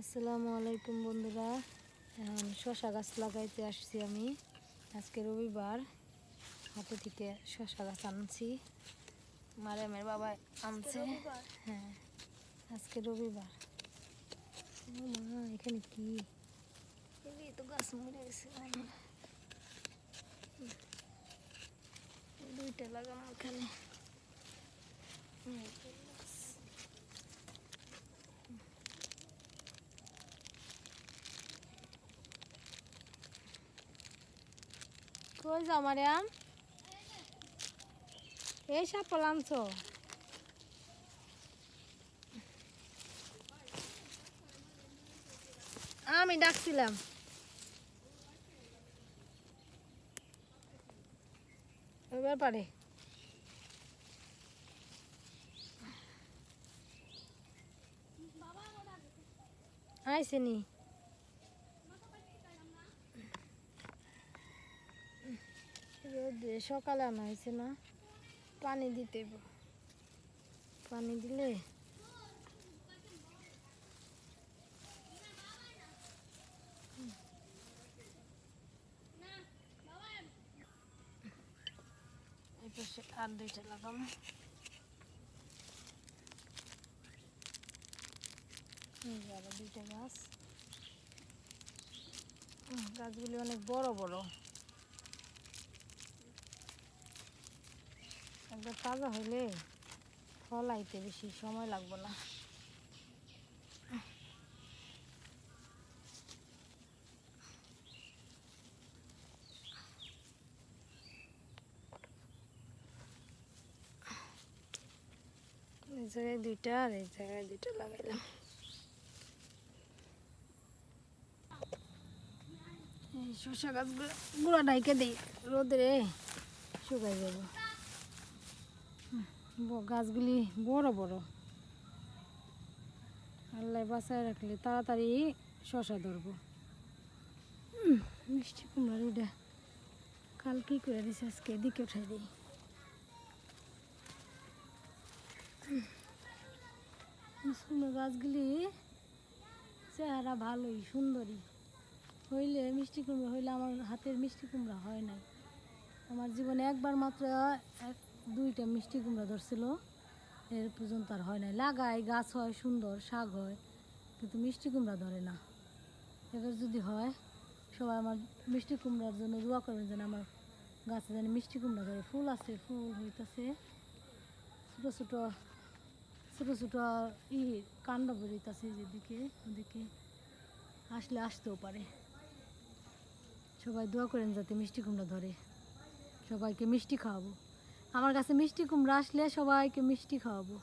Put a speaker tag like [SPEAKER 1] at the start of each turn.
[SPEAKER 1] আসসালামু আলাইকুম বন্ধুরা। এখন শশা গাছ লাগাইতে আসছি আমি। আজকে রবিবার হাতে থেকে শশা গাছ আনছি। মারামের বাবা আনছে। হ্যাঁ আজকে রবিবার। মা, এখানে কি? তো গাছ মরে গেছে। দুইটা লাগানো এখানে এই তো গাছ। কই যাও মারিয়াম এই সাপল আনছো? আমি ডাকছিলাম। এবার পারে। আইসে নি রোদে সকালে আনা হয়েছে না। পানি দিতে পানি দিলে আর দুইটা এই দুইটা গাছ। গাছগুলি অনেক বড় বড়। একবার তাজা হইলে ফল আইতে বেশি সময় লাগবে না। এই জায়গায় দুইটা আর এই জায়গায় দুইটা লাগাইলাম। শসা গাছগুলো গুঁড়া ডাইকে দিই, রোদে শুকাই যাব। গাছগুলি বড় বড়। আল্লাহ বাঁচায় রাখলে তাড়াতাড়ি শশা ধরবো। মিষ্টি কুমড়ার এটা কাল কি করে দিছে আজকে? এদিকে উঠাই দিই। মিষ্টি গাছগুলি চেহারা ভালোই সুন্দরী হইলে মিষ্টি কুমড়া, হইলে আমার হাতের মিষ্টি কুমড়া হয় নাই। আমার জীবনে একবার মাত্র এক দুইটা মিষ্টি কুমড়া ধরছিল। এর পর্যন্ত আর হয় নাই। লাগাই গাছ হয়, সুন্দর, শাক হয়, কিন্তু মিষ্টি কুমড়া ধরে না। এবার যদি হয়, সবাই আমার মিষ্টি কুমড়ার জন্য দোয়া করবেন যেন আমার গাছে যেন মিষ্টি কুমড়া ধরে। ফুল আছে, ফুল হইতাছে। ছোটো ছোটো ছোটো ছোটো ই কাণ্ড বেরোইতাছে যেদিকে ওদিকে। আসলে আসতেও পারে। সবাই দোয়া করেন যাতে মিষ্টি কুমড়া ধরে। সবাইকে মিষ্টি খাওয়াবো। আমার কাছে মিষ্টি কুমড়া আসলে সবাইকে মিষ্টি খাওয়াবো।